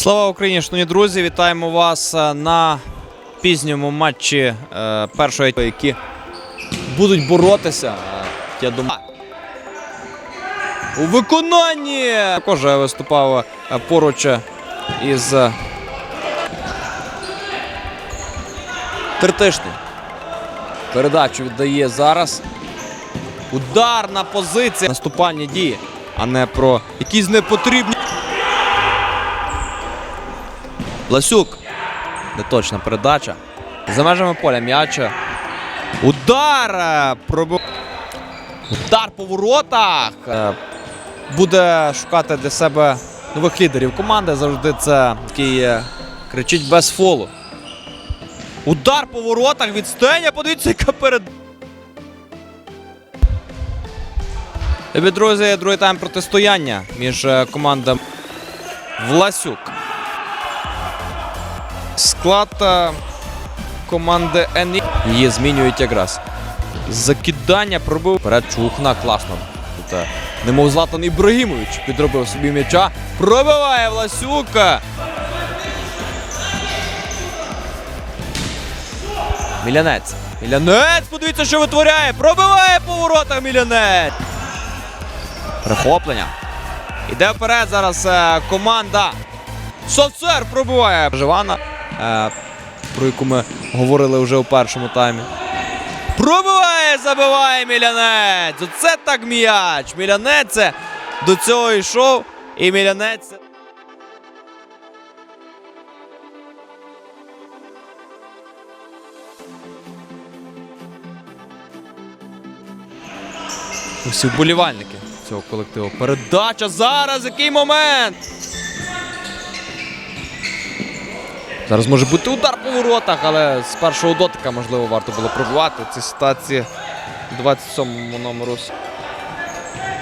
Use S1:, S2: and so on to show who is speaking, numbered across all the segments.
S1: Слава Україні, шановні друзі! Вітаємо вас е, на пізньому матчі е, першої, які будуть боротися. Е, Я думаю. У виконанні також виступав поруч із Тертишний. Передачу віддає зараз. Ударна позиція. Наступальні дії, а не про якісь непотрібні. Ласюк. Неточна передача. За межами поля м'яча. Удар! е, Пробив. Удар по воротах. Е, Буде шукати для себе нових лідерів команди. Завжди це такий е, кричить без фолу. Удар по воротах від Стеня. Подивіться, яка перед. Любі друзі, другий тайм протистояння між командами Власюк. Склад е, команди НІ. Її змінюють якраз. Закидання пробив. Перед Чухна класно. Тут е, немов Златан Ібрагімович підробив собі м'яча. Пробиває Власюка. Мілянець. Мілянець, подивіться, що витворяє. Пробиває по воротах Мілянець. Перехоплення. Іде вперед зараз е, команда. Соцер пробиває Живана, про яку ми говорили вже у першому таймі. Пробиває, забиває Мілянець. Оце так м'яч. Мілянець е, до цього йшов. І Мілянець. Усі вболівальники цього колективу. Передача зараз. Який момент? Зараз може бути удар по воротах, але з першого дотика, можливо, варто було пробувати в цій ситуації 27-му номеру.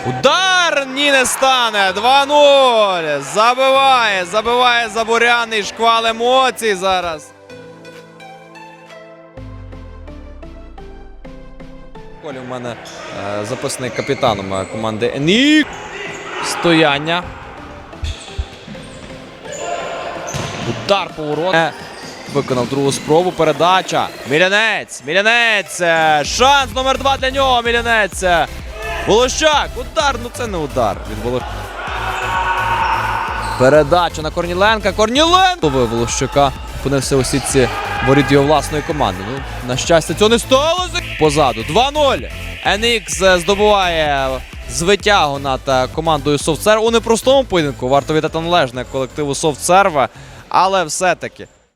S1: Удар ні не стане. 2-0. Забиває, забиває Заборяний шквал емоцій зараз. Колі в мене е, записаний капітаном е, команди НІ. Стояння. Удар по ворот. Е, Виконав другу спробу. Передача. Мілянець. Мілянець. Е, Шанс номер два для нього. Мілянець. Е, Волощак. Удар. Ну це не удар. Від Волощ... Передача на Корніленка. Корніленко. Волощака опинився у сітці воріт його власної команди. Ну, на щастя, цього не сталося. Позаду. 2-0. NX здобуває звитягу над командою Софтсерв у непростому поєдинку. Варто віддати належне колективу Софтсерва. Але все-таки